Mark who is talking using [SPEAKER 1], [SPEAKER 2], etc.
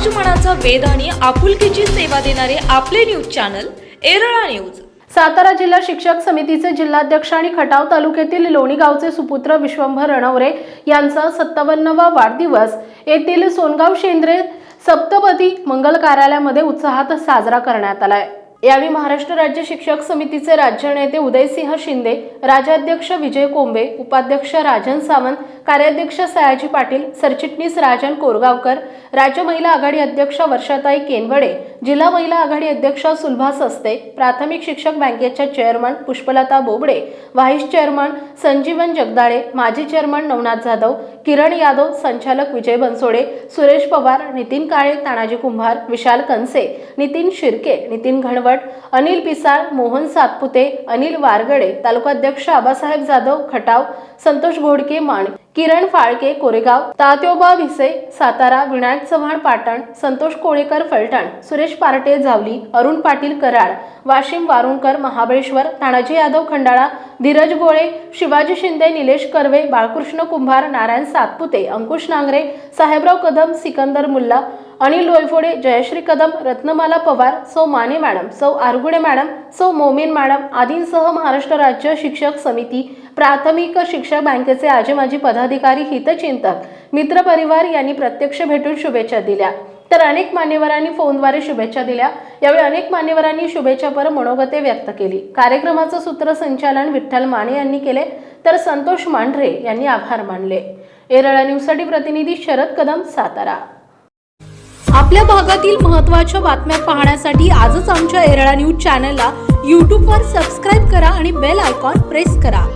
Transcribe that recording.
[SPEAKER 1] समाजमनाचा वेध आणि आपुलकीची सेवा देणारे आपले news channel Erala news.
[SPEAKER 2] Satara जिल्हा शिक्षक समितीचे जिल्हाध्यक्ष आणि खटाव तालुक्यातील लोणी गावचे सुपुत्र विश्वंभर रणवरे यांचा सत्तावन्नवा वाढदिवस. येथील सोनगाव शेंद्रे सप्तपदी मंगल कार्यालयामध्ये उत्साहात साजरा करण्यात आलाय. यावेळी महाराष्ट्र राज्य शिक्षक समितीचे राज्य नेते उदयसिंह शिंदे राजाध्यक्ष विजय कोंबे उपाध्यक्ष राजन सावंत कार्याध्यक्ष सयाजी पाटील सरचिटणीस राजन कोरगावकर राज्य महिला आघाडी अध्यक्ष वर्षाताई केनवडे जिल्हा महिला आघाडी अध्यक्ष सुलभा सस्ते प्राथमिक शिक्षक बँकेच्या chairman Pushpalata Bobde vice chairman Sanjeevan Jagdale माजी चेअरमन नवनाथ जाधव किरण यादव संचालक विजय बनसोडे सुरेश पवार नितीन काळे तानाजी कुंभार विशाल कनसे नितीन शिर्के नितीन घणवट अनिल पिसाळ मोहन सातपुते अनिल वारगडे तालुकाध्यक्ष आबासाहेब जाधव खटाव संतोष घोडके मान किरण फाळके कोरेगाव तात्योबा भिसे सातारा विनायक चव्हाण पाटण संतोष कोळेकर फलटण सुरेश पार्टे जावली अरुण पाटील कराड वाशिम वारुणकर महाबळेश्वर तानाजी यादव खंडाळा धीरज गोळे शिवाजी शिंदे निलेश कर्वे बाळकृष्ण कुंभार नारायण सातपुते अंकुश नांगरे साहेबराव कदम सिकंदर मुल्ला अनिल डोयफोडे जयश्री कदम रत्नमाला पवार सौ माने मॅडम सौ आरगुडे मॅडम सौ मोमीन मॅडम आदींसह महाराष्ट्र राज्य शिक्षक समिती प्राथमिक शिक्षक बँकेचे आजी माजी पदाधिकारी हितचिंतक मित्रपरिवार यांनी प्रत्यक्ष भेटून शुभेच्छा दिल्या. तर अनेक मान्यवरांनी फोनद्वारे शुभेच्छा दिल्या. यावेळी अनेक मान्यवरांनी शुभेच्छापर मनोगते व्यक्त केली. कार्यक्रमाचं सूत्रसंचालन विठ्ठल माने यांनी केले तर संतोष मांढरे यांनी आभार मानले. एरळा न्यूजसाठी प्रतिनिधी शरद कदम सातारा. आपल्या भागातील महत्त्वाच्या बातम्या पाहण्यासाठी आजच आमच्या एरळा न्यूज चॅनलला यूट्यूबवर सबस्क्राईब करा आणि बेल आयकॉन प्रेस करा.